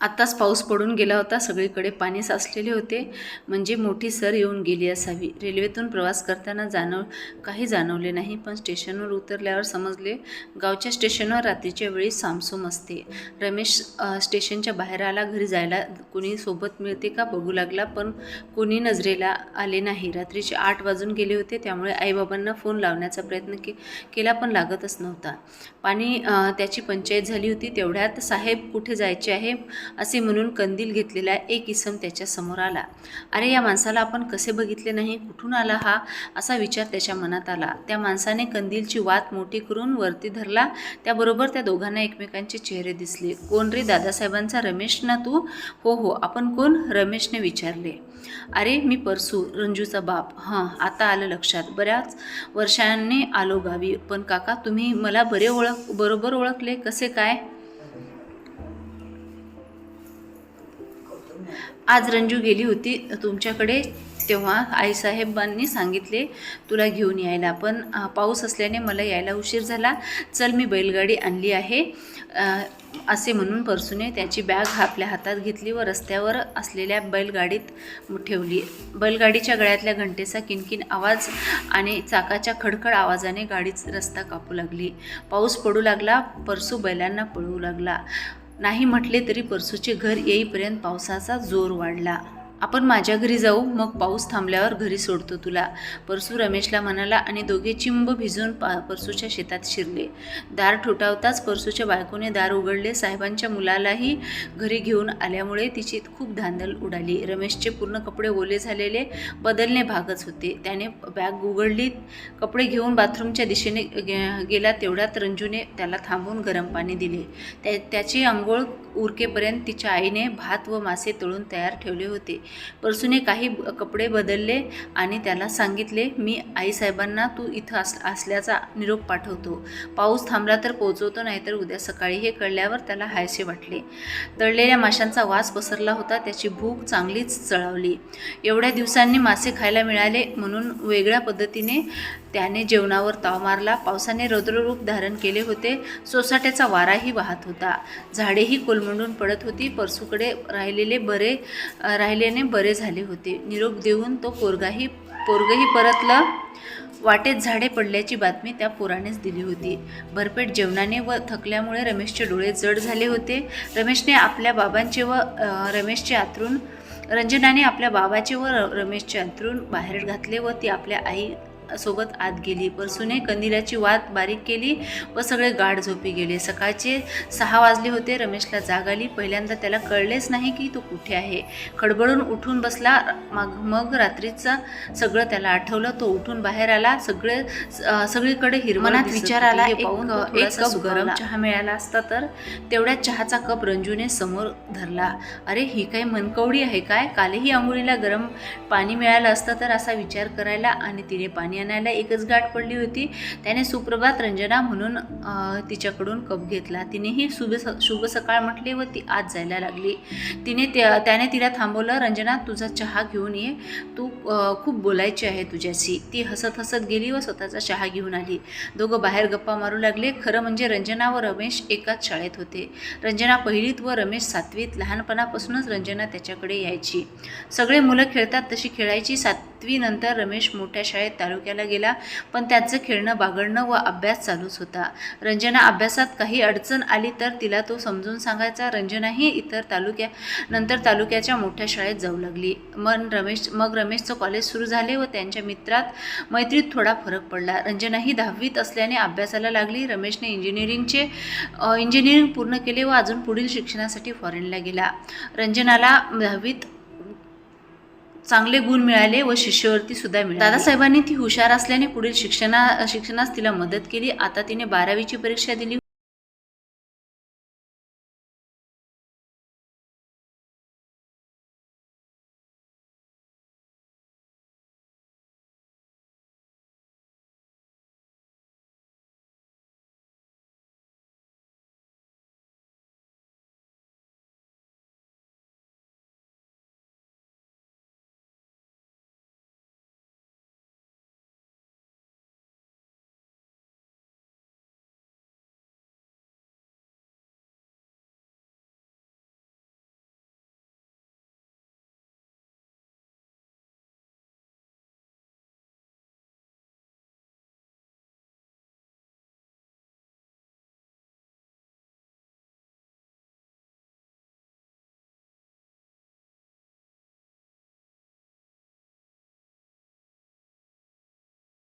आत्ताच पाऊस पडून गेला होता. सगळीकडे पाणी साचलेले होते. म्हणजे मोठी सर येऊन गेली असावी. रेल्वेतून प्रवास करताना जाणव काही जाणवले नाही. पण स्टेशनवर उतरल्यावर समजले गावच्या स्टेशनवर रात्रीच्या वेळी सामसूम असते. रमेश स्टेशनच्या बाहेर आला. घरी जायला कुणी सोबत मिळते का बघू लागला. पण कोणी नजरेला आले नाही. रात्रीचे आठ वाजून गेले होते. त्यामुळे आईबाबांना फोन लावण्याचा प्रयत्न के केला पण लागतच नव्हता. पाणी त्याची पंचायत झाली होती. तेवढ्यात साहेब कुठे जायचे आहे? असे म्हणून कंदील घेतलेला एक इसम त्याच्यासमोर आला. अरे या माणसाला आपण कसे बघितले नाही? कुठून आला हा? असा विचार त्याच्या मनात आला. त्या माणसाने कंदीलची वात मोठी करून वरती धरला. त्याबरोबर त्या दोघांना एकमेकांचे चेहरे दिसले. कोण रे दादासाहेबांचा रमेश ना तू? हो हो आपण कोण? रमेशने विचारले. अरे मी परसू रंजूचा बाप. हां आता आलं लक्षात. बऱ्याच वर्षांनी आलो गावी. पण काका तुम्ही मला बरे ओळख बरोबर ओळखले. कसे काय? आज रंजू गेली होती तुमच्याकडे तेव्हा आईसाहेबांनी सांगितले तुला घेऊन यायला पण पाऊस असल्याने मला यायला उशीर झाला. चल मी बैलगाडी आणली आहे. असे म्हणून परसूने त्याची बॅग आपल्या हातात घेतली व रस्त्यावर असलेल्या बैलगाडीत ठेवली. बैलगाडीच्या गळ्यातल्या घंटेचा किनकिन आवाज आणि चाकाच्या खडखड आवाजाने गाडीच रस्ता कापू लागली. पाऊस पडू लागला परसू बैलांना पळवू लागला. नाही म्हटले तरी परसूचे घर येईपर्यंत पावसाचा जोर वाढला. आपण माझ्या घरी जाऊ मग पाऊस थांबल्यावर घरी सोडतो तुला. परसू रमेशला म्हणाला आणि दोघे चिंब भिजून पा परसूच्या शेतात शिरले. दार ठोठावताच परसूच्या बायकोने दार उघडले. साहेबांच्या मुलालाही घरी घेऊन आल्यामुळे तिची खूप धांदल उडाली. रमेशचे पूर्ण कपडे ओले झालेले बदलणे भागच होते. त्याने बॅग उघडली कपडे घेऊन बाथरूमच्या दिशेने गे- गेला. तेवढ्यात रंजूने त्याला थांबवून गरम पाणी दिले. त्या त्याची आंघोळ उरकेपर्यंत तिच्या आईने भात व मासे तळून तयार ठेवले होते. परसूने काही कपडे बदलले आणि त्याला सांगितले मी आईसाहेबांना तू इथं अस असल्याचा निरोप पाठवतो. पाऊस थांबला तर पोहोचवतो नाहीतर उद्या सकाळी हे कळल्यावर त्याला हायसे वाटले. तळलेल्या माशांचा वास पसरला होता त्याची भूक चांगलीच चळावली एवढ्या दिवसांनी मासे खायला मिळाले म्हणून वेगळ्या पद्धतीने त्याने जेवणावर ताव मारला. पावसाने रौद्ररूप धारण केले होते. सोसाट्याचा वाराही वाहत होता. झाडेही कोलमंडून पडत होती. परसूकडे राहिलेले बरे राहिलेने राहिल्याने बरे झाले होते. निरोप देऊन तो पोरगाही पोरगही परतलं. वाटेत झाडे पडल्याची बातमी त्या पोरानेच दिली होती. भरपेट जेवणाने व थकल्यामुळे रमेशचे डोळे जड झाले होते. रमेशने आपल्या बाबांचे व रमेशचे आतरून रंजनाने आपल्या बाबाचे व रमेशचे अंथरूण बाहेर घातले व ती आपल्या आई सोबत आत गेली. परसूने कंदिलाची वात बारीक केली व सगळे गाढ झोपी गेले. सकाळचे सहा वाजले होते. रमेशला जाग आली. पहिल्यांदा त्याला कळलेच नाही की तो कुठे आहे. खडबडून उठून बसला. मग मग रात्रीचं सगळं त्याला आठवलं. तो उठून बाहेर आला. सगळे सगळीकडे हिरवळ मनात दिसत विचार. आला, एक- पाहून एक कप. गरम चहा मिळाला असता तर तेवढ्यात चहाचा कप रंजूने समोर धरला. अरे ही काय मनकवडी आहे काय? कालही आंघोळीला गरम पाणी मिळालं असतं तर असा विचार करायला आणि तिने पाणी आणायला एकच गाठ पडली होती. त्याने सुप्रभात रंजना म्हणून तिच्याकडून कप घेतला. तिनेही शुभ स शुभ सकाळ म्हटले व ती आत जायला लागली. तिने त्या त्याने तिला थांबवलं रंजना तुझा चहा घेऊन ये. तू खूप बोलायची आहे तुझ्याशी. ती हसत हसत गेली व स्वतःचा चहा घेऊन आली. दोघं बाहेर गप्पा मारू लागले. खरं म्हणजे रंजना व रमेश एकाच शाळेत होते. रंजना पहिलीत व रमेश सातवीत. लहानपणापासूनच रंजना त्याच्याकडे यायची. सगळे मुलं खेळतात तशी खेळायची. सात सातवीनंतर रमेश मोठ्या शाळेत तालुक्याला गेला पण त्याचं खेळणं बागडणं व अभ्यास चालूच होता. रंजना अभ्यासात काही अडचण आली तर तिला तो समजून सांगायचा. रंजनाही इतर तालुक्या नंतर तालुक्याच्या मोठ्या शाळेत जाऊ लागली. मन रमेश मग रमेशचं कॉलेज सुरू झाले व त्यांच्या मित्रात मैत्रीत थोडा फरक पडला. रंजनाही दहावीत असल्याने अभ्यासाला लागली. रमेशने इंजिनिअरिंगचे इंजिनिअरिंग पूर्ण केले व अजून पुढील शिक्षणासाठी फॉरेनला गेला. रंजनाला दहावीत चांगले गुण मिळाले व शिष्यवृत्ती सुद्धा मिळाली. दादासाहेबांनी ती हुशार असल्याने पुढील शिक्षणा शिक्षणास तिला मदत केली. आता तिने बारावीची परीक्षा दिली.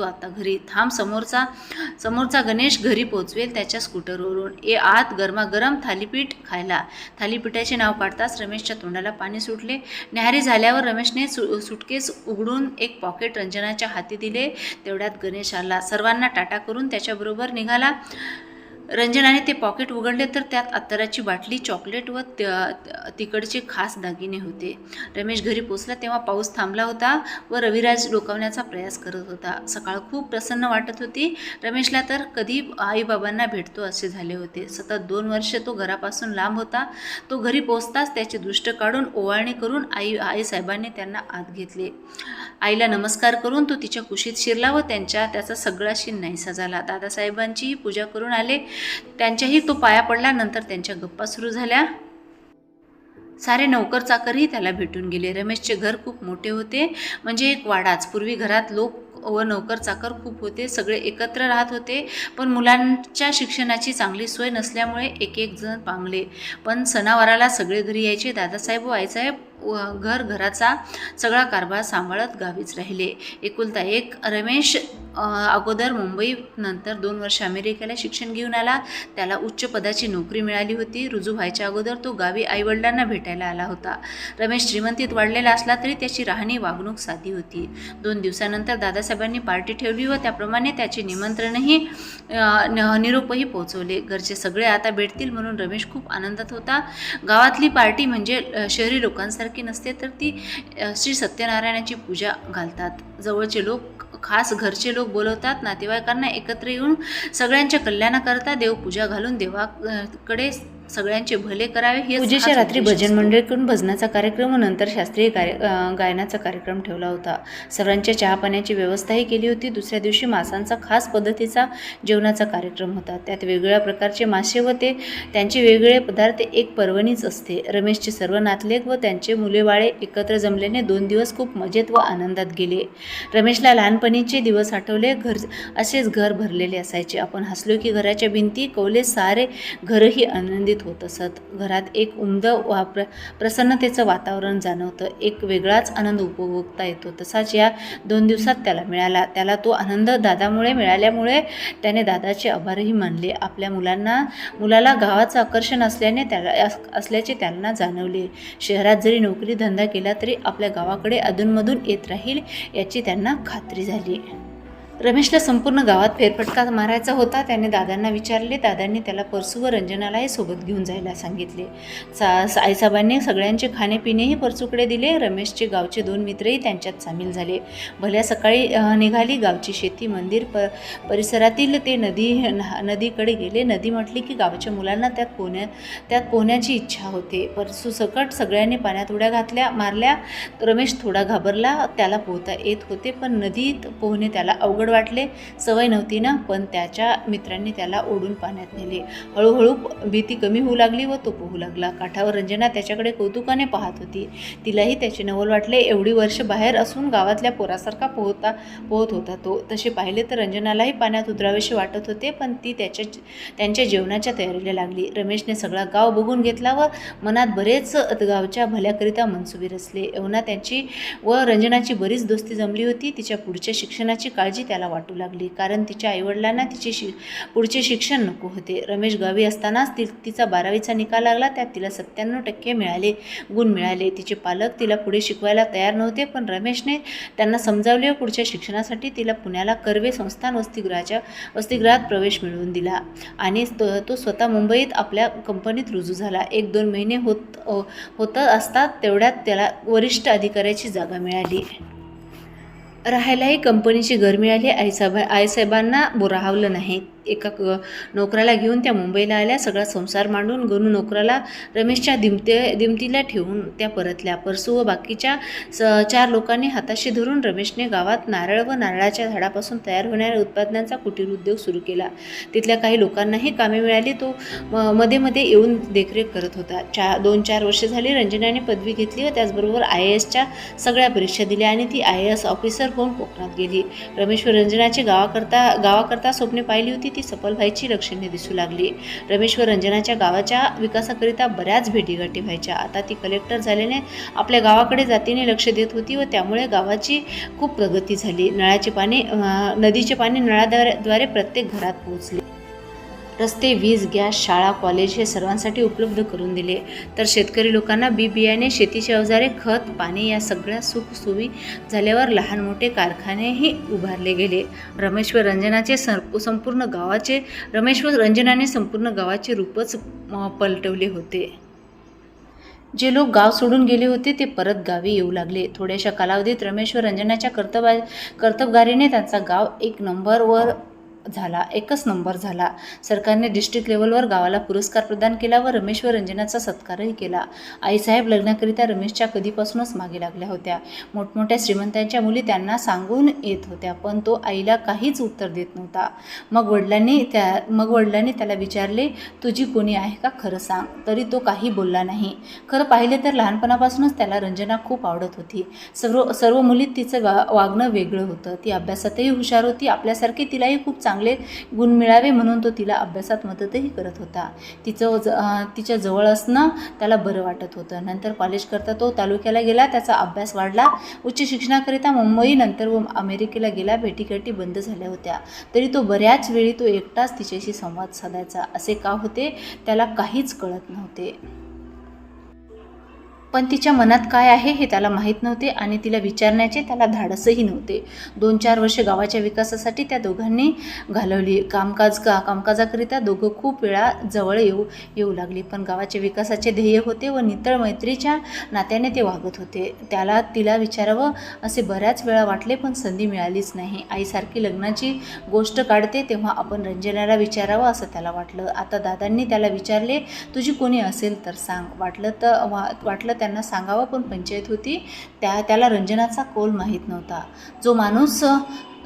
तो आता घरी थांब समोरचा समोरचा गणेश घरी पोचवेल त्याच्या स्कूटरवरून. ए आत गरमागरम थालीपीठ खायला. थालीपीठाचे नाव काढताच रमेशच्या तोंडाला पाणी सुटले. न्याहारी झाल्यावर रमेशने सु सुटकेस उघडून एक पॉकेट रंजनाच्या हाती दिले. तेवढ्यात गणेश आला. सर्वांना टाटा करून त्याच्याबरोबर निघाला. रंजनाने ते पॉकेट उघडले तर त्यात अत्तराची बाटली चॉकलेट व तिकडचे खास दागिने होते. रमेश घरी पोचला तेव्हा पाऊस थांबला होता व रविराज डोकावण्याचा प्रयास करत होता. सकाळ खूप प्रसन्न वाटत होती. रमेशला तर कधी आईबाबांना भेटतो असे झाले होते. सतत दोन वर्ष तो घरापासून लांब होता. तो घरी पोचताच त्याचे दुष्ट काढून ओवाळणी करून आई आईसाहेबांनी त्यांना आत घेतले. आईला नमस्कार करून तो तिच्या कुशीत शिरला व त्यांच्या त्याचा सगळाशी नाहीसा झाला. दादासाहेबांचीही पूजा करून आले. त्यांच्याही तो पाया पडला नंतर त्यांच्या गप्पा सुरू झाल्या. सारे नौकर चाकरही त्याला भेटून गेले. रमेशचे घर खूप मोठे होते. म्हणजे एक वाडाच. पूर्वी घरात लोक व नोकर चाकर खूप होते. सगळे एकत्र राहत होते. पण मुलांच्या शिक्षणाची चांगली सोय नसल्यामुळे एक एक जण पांगले. पण सणावाराला सगळे घरी यायचे. दादासाहेब व आईसाहेब व घर घराचा सगळा कारभार सांभाळत गावीच राहिले. एकुलता एक रमेश अगोदर मुंबई नंतर दोन वर्ष अमेरिकेला शिक्षण घेऊन आला. त्याला उच्च पदाची नोकरी मिळाली होती. रुजू व्हायच्या अगोदर तो गावी आईवडिलांना भेटायला आला होता. रमेश श्रीमंतीत वाढलेला असला तरी त्याची राहणी वागणूक साधी होती. दोन दिवसानंतर दादासाहेबांनी पार्टी ठेवली व त्याप्रमाणे त्याचे निमंत्रणही न- निरोपही पोहोचवले. घरचे सगळे आता भेटतील म्हणून रमेश खूप आनंदात होता. गावातली पार्टी म्हणजे शहरी लोकांसारखी नसते तर ती श्री सत्यनारायणाची पूजा घालतात. जवळचे लोक खास घरचे लोक बोलवतात नातेवाईकांना एकत्र येऊन सगळ्यांच्या कल्याणाकरता देवपूजा घालून देवाकडे सगळ्यांचे भले करावे हे पूजेच्या रात्री भजन मंडळीकडून भजनाचा कार्यक्रम व नंतर शास्त्रीय कार्य गायनाचा कार्यक्रम ठेवला होता. सर्वांच्या चहा पाण्याची व्यवस्थाही केली होती. दुसऱ्या दिवशी मासांचा खास पद्धतीचा जेवणाचा कार्यक्रम होता. त्यात वेगवेगळ्या प्रकारचे मासे व ते त्यांचे वेगवेगळे पदार्थ एक पर्वणीच असते. रमेशचे सर्व नातलेक व त्यांचे मुलेबाळे एकत्र जमल्याने दोन दिवस खूप मजेत व आनंदात गेले. रमेशला लहानपणीचे दिवस आठवले. घर असेच घर भरलेले असायचे. आपण हसलो की घराच्या भिंती कवले सारे घरही आनंदित होत असत घरात एक उमद वा प्र प्रसन्नतेचं वातावरण जाणवतं. एक वेगळाच आनंद उपभोगता येतो. तसाच या दोन दिवसात त्याला मिळाला. त्याला तो आनंद दादामुळे मिळाल्यामुळे त्याने दादाचे आभारही मानले. आपल्या मुलांना मुलाला गावाचं आकर्षण असल्याने त्याला अस- असल्याचे त्यांना जाणवले. शहरात जरी नोकरी धंदा केला तरी आपल्या गावाकडे अधूनमधून येत राहील याची त्यांना खात्री झाली. रमेशला संपूर्ण गावात फेरफटका मारायचा होता. त्याने दादांना विचारले. दादांनी त्याला परसू व रंजनालाही सोबत घेऊन जायला सांगितले. सा आईसाहेबांनी सगळ्यांचे खाणेपिणेही परसूकडे दिले. रमेशचे गावचे दोन मित्रही त्यांच्यात सामील झाले. भल्या सकाळी निघाली. गावची शेती मंदिर प परिसरातील ते नदी नदीकडे गेले. नदी म्हटली की गावच्या मुलांना त्यात पोहण्या त्यात पोहण्याची इच्छा होते. परसू सकट सगळ्यांनी पाण्यात उड्या घातल्या मारल्या. रमेश थोडा घाबरला. त्याला पोहता येत होते पण नदीत पोहणे त्याला अवघड वाटले. सवय नव्हती ना पण त्याच्या मित्रांनी त्याला ओढून पाण्यात नेले. हळूहळू भीती कमी होऊ लागली व तो पोहू लागला. काठावर रंजना त्याच्याकडे कौतुकाने पाहत होती. तिलाही त्याचे नवल वाटले. एवढी वर्ष बाहेर असून गावातल्या पोरासारखा पोहता पोहत होता तो. तसे पाहिले तर रंजनालाही पाण्यात उतरावेशी वाटत होते पण ती त्याच्या त्यांच्या जेवणाच्या तयारीला लागली. रमेशने सगळा गाव बघून घेतला व मनात बरेच गावच्या भल्याकरिता मनसुबे रचले. एवढा त्यांची व रंजनाची बरीच दोस्ती जमली होती. तिच्या पुढच्या शिक्षणाची काळजी त्याला वाटू लागली. कारण तिच्या आईवडिलांना तिचे शि पुढचे शिक्षण नको होते. रमेश गावी असतानाच ति तिचा बारावीचा निकाल लागला त्यात तिला सत्त्याण्णव टक्के मिळाले गुण मिळाले. तिचे पालक तिला पुढे शिकवायला तयार नव्हते पण रमेशने त्यांना समजावले व पुढच्या शिक्षणासाठी तिला पुण्याला कर्वे संस्थान वसतिगृहाच्या वसतिगृहात प्रवेश मिळवून दिला. आणि तो तो स्वतः मुंबईत आपल्या कंपनीत रुजू झाला. एक दोन महिने होत होत असतात तेवढ्यात त्याला वरिष्ठ अधिकाऱ्याची जागा मिळाली. राहायलाही कंपनीची घर मिळाली. आईसाहेब आईसाहेबांना बोरावलं नाही. एका नोकराला घेऊन त्या मुंबईला आल्या सगळा संसार मांडून गणू नोकराला रमेशच्या दिमते दिमतीला ठेवून त्या परतल्या. परसू व बाकीच्या स चार लोकांनी हाताशी धरून रमेशने गावात नारळ व नारळाच्या झाडापासून तयार होणाऱ्या उत्पादनांचा कुटीर उद्योग सुरू केला. तिथल्या काही लोकांनाही कामे मिळाली. तो म- मध्ये मध्ये येऊन देखरेख करत होता. चा दोन चार वर्ष झाली रंजनाने पदवी घेतली व त्याचबरोबर आय ए एसच्या सगळ्या परीक्षा दिल्या आणि ती आय ए एस ऑफिसर होऊन कोकणात गेली. रमेश व रंजनाची गावाकरता गावाकरता स्वप्ने पाहिली होती. ती सफल व्हायची लक्षणे दिसू लागली. रमेश व रंजनाच्या गावाच्या विकासाकरिता बऱ्याच भेटीगाठी व्हायच्या. आता ती कलेक्टर झाल्याने आपल्या गावाकडे जातीने लक्ष देत होती व त्यामुळे गावाची खूप प्रगती झाली. नळाचे पाणी नदीचे पाणी नळाद्वारे द्वारे प्रत्येक घरात पोहोचले. रस्ते वीज गॅस शाळा कॉलेज हे सर्वांसाठी उपलब्ध करून दिले. तर शेतकरी लोकांना बी बियाणे शेतीची अवजारे खत पाणी या सगळ्या सुखसुवी झाल्यावर लहान मोठे कारखानेही उभारले गेले. रमेश व रंजनाचे सं संपूर्ण गावाचे रमेश व रंजनाने संपूर्ण गावाचे रूपच पलटवले होते. जे लोक गाव सोडून गेले होते ते परत गावी येऊ लागले. थोड्याशा कालावधीत रमेश व रंजनाच्या कर्तबा कर्तबगारीने त्यांचा गाव एक नंबरवर झाला एकच नंबर झाला. सरकारने डिस्ट्रिक्ट लेवलवर गावाला पुरस्कार प्रदान केला व रमेश व रंजनाचा सत्कारही केला. आईसाहेब लग्नाकरिता रमेशच्या कधीपासूनच मागे लागल्या होत्या. मोठमोठ्या श्रीमंतांच्या मुली त्यांना सांगून येत होत्या पण तो आईला काहीच उत्तर देत नव्हता. मग वडिलांनी त्या मग वडिलांनी त्याला विचारले तुझी कोणी आहे का? खरं सांग. तरी तो काही बोलला नाही. खरं पाहिले तर लहानपणापासूनच त्याला रंजना खूप आवडत होती. सर्व सर्व मुलीत तिचं वा वागणं वेगळं होतं. ती अभ्यासातही हुशार होती. आपल्यासारखी तिलाही खूप चांगले गुण मिळावे म्हणून तो तिला अभ्यासात मदतही करत होता. तिचं ज तिच्या जवळ असणं त्याला बरं वाटत होतं. नंतर कॉलेज करता तो तालुक्याला गेला त्याचा अभ्यास वाढला. उच्च शिक्षणाकरिता मुंबई नंतर व अमेरिकेला गेला. भेटीगाठी बंद झाल्या होत्या. तरी तो बऱ्याच वेळी तो एकटाच तिच्याशी संवाद साधायचा असे का होते त्याला काहीच कळत नव्हते. पण तिच्या मनात काय आहे हे त्याला माहीत नव्हते आणि तिला विचारण्याचे त्याला धाडसही नव्हते. दोन चार वर्षे गावाच्या विकासासाठी त्या दोघांनी घालवली. कामकाज का कामकाजाकरिता दोघं खूप वेळा जवळ येऊ येऊ लागली. पण गावाच्या विकासाचे ध्येय होते व नितळ मैत्रीच्या नात्याने ते वागत होते. त्याला तिला विचारावं असे बऱ्याच वेळा वाटले पण संधी मिळालीच नाही. आईसारखी लग्नाची गोष्ट काढते तेव्हा आपण रंजनाला विचारावं असं त्याला वाटलं. आता दादांनी त्याला विचारले तुझी कोणी असेल तर सांग. वाटलं तर वाटलं त्यांना सांगावं पण पंचायत होती. त्या त्याला रंजनाचा कोल माहीत नव्हता. जो माणूस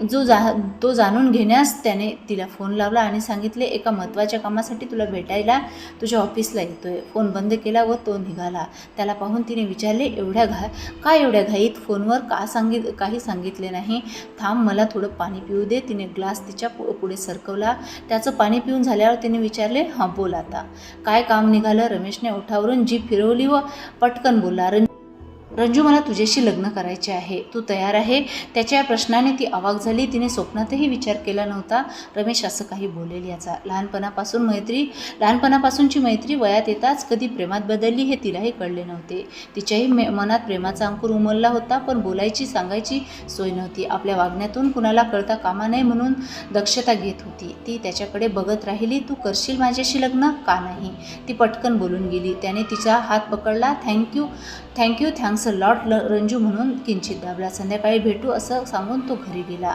जो जा तो जाणून घेण्यास त्याने तिला फोन लावला आणि सांगितले एका महत्त्वाच्या कामासाठी तुला भेटायला तुझ्या ऑफिसला येतो आहे फोन बंद केला व तो निघाला. त्याला पाहून तिने विचारले एवढ्या घा का एवढ्या घाईत फोनवर का सांगित काही सांगितले नाही? थांब मला थोडं पाणी पिऊ दे. तिने ग्लास तिच्या पु पुढे सरकवला. त्याचं पाणी पिऊन झाल्यावर तिने विचारले हां बोल आता. काय काम निघालं? रमेशने ओठावरून जीप फिरवली व पटकन बोलला रं रंजू मला तुझ्याशी लग्न करायचे आहे. तू तयार आहे? त्याच्या या प्रश्नाने ती अवाक झाली. तिने स्वप्नातही विचार केला नव्हता. रमेश असं काही बोलेल याचा. लहानपणापासून मैत्री लहानपणापासूनची मैत्री वयात येताच कधी प्रेमात बदलली हे तिलाही कळले नव्हते. तिच्याही मे मनात प्रेमाचा अंकुर उमलला होता पण बोलायची सांगायची सोय नव्हती. आपल्या वागण्यातून कुणाला कळता कामा नये म्हणून दक्षता घेत होती. ती त्याच्याकडे बघत राहिली तू करशील माझ्याशी लग्न? का नाही? ती पटकन बोलून गेली. त्याने तिचा हात पकडला. Thank you thank you thanks असं लॉट ल रंजू म्हणून किंचित दाबला संध्याकाळी भेटू असं सांगून तो घरी गेला.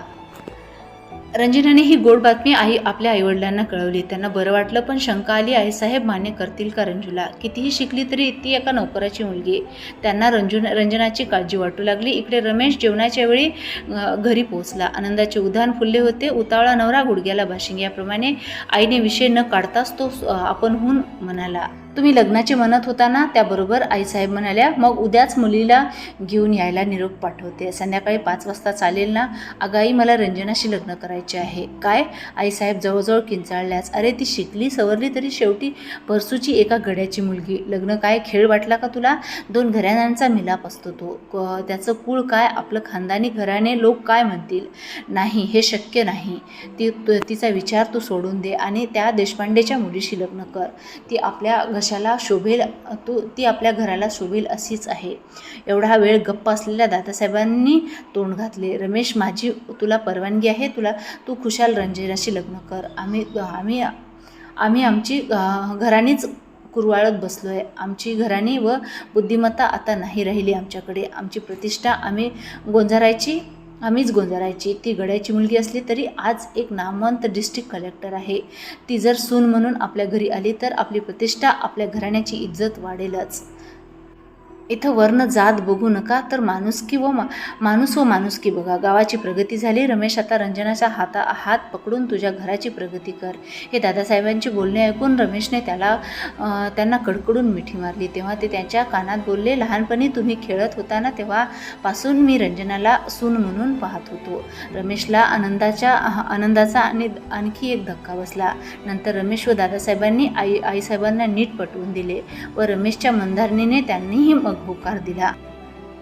रंजनाने ही गोड बातमी आई आपल्या आईवडिलांना कळवली. त्यांना बरं वाटलं पण शंका आली आईसाहेब मान्य करतील का रंजूला? कितीही शिकली तरी ती एका नोकराची मुलगी त्यांना रंजू रंजनाची काळजी वाटू लागली. इकडे रमेश जेवणाच्या वेळी घरी पोहोचला. आनंदाचे उधाण फुलले होते. उतावळा नवरा गुडघ्याला भाशिंग. याप्रमाणे आईने विषय न काढताच तो आपणहून म्हणाला तुम्ही लग्नाचे म्हणत होता ना त्याबरोबर आईसाहेब म्हणाल्या मग उद्याच मुलीला घेऊन यायला निरोप पाठवते. संध्याकाळी पाच वाजता चालेल ना? अगाई मला रंजनाशी लग्न करायचं आहे. काय? आईसाहेब जवळजवळ किंचाळल्यास. अरे ती शिकली सवरली तरी शेवटी परसूची एका गड्याची मुलगी. लग्न काय? खेळ वाटला का तुला? दोन घराण्यांचा मिलाप असतो तो. क- त्याचं कुळ काय? आपलं खानदानी घराणे लोक काय म्हणतील? नाही हे शक्य नाही. ती तिचा विचार तू सोडून दे आणि त्या देशपांडेच्या मुलीशी लग्न कर. ती आपल्या घशाला शोभेल तू ती आपल्या घराला शोभेल अशीच आहे. एवढा वेळ गप्प असलेल्या दादासाहेबांनी तोंड घातले. रमेश माझी तुला परवानगी आहे? तुला तू खुशाल रंजनाशी लग्न कर. आम्ही आम्ही आम्ही आमची घरानेच घराणीच कुरवाळत बसलो आहे आमची घराणी व बुद्धिमत्ता आता नाही राहिली आमच्याकडे. आमची प्रतिष्ठा आम्ही गोंजारायची आम्हीच गोंजारायची. ती गड्याची मुलगी असली तरी आज एक नामवंत डिस्ट्रिक्ट कलेक्टर आहे. ती जर सून म्हणून आपल्या घरी आली तर आपली प्रतिष्ठा आपल्या घराण्याची इज्जत वाढेलच. इथं वर्ण जात बघू नका तर माणुसकी व मा माणूस व माणुसकी बघा. गावाची प्रगती झाली. रमेश आता रंजनाचा हाता हात पकडून तुझ्या घराची प्रगती कर. हे दादासाहेबांची बोलणे ऐकून रमेशने त्याला त्यांना कडकडून मिठी मारली. तेव्हा ते त्यांच्या कानात बोलले लहानपणी तुम्ही खेळत होता ना तेव्हापासून मी रंजनाला सून म्हणून पाहत होतो. रमेशला आनंदाच्या आनंदाचा आणि आणखी एक धक्का बसला. नंतर रमेश व दादासाहेबांनी आई आईसाहेबांना नीट पटवून दिले व रमेशच्या मंदारणीने त्यांनीही मग होकार दिला.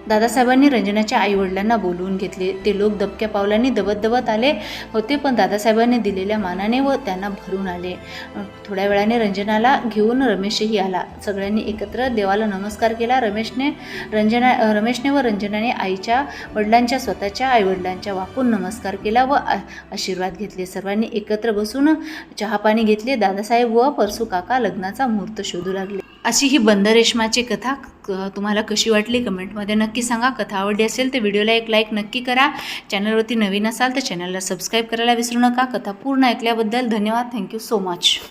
दादासाहेबांनी रंजनाच्या आईवडिलांना बोलवून घेतले. ते लोक दबक्या पावलांनी दबत दबत आले होते पण दादासाहेबांनी दिलेल्या मानाने व त्यांना भरून आले. थोड्या वेळाने रंजनाला घेऊन रमेशही आला. सगळ्यांनी एकत्र देवाला नमस्कार केला. रमेशने रंजना रमेशने व रंजनाने आईच्या वडिलांच्या स्वतःच्या आईवडिलांच्या वाकून नमस्कार केला व आशीर्वाद घेतले. सर्वांनी एकत्र बसून चहापाणी घेतले. दादासाहेब व परसू काका लग्नाचा मुहूर्त शोधू लागले. अशी ही बंद रेशमाची कथा क- तुम्हाला कशी वाटली कमेंटमध्ये नक्की सांगा. कथा आवडली असेल तर व्हिडिओला एक लाईक नक्की करा. चॅनलवरती नवीन असाल तर चॅनलला सबस्क्राईब करायला विसरू नका. कथा पूर्ण ऐकल्याबद्दल धन्यवाद. Thank you so much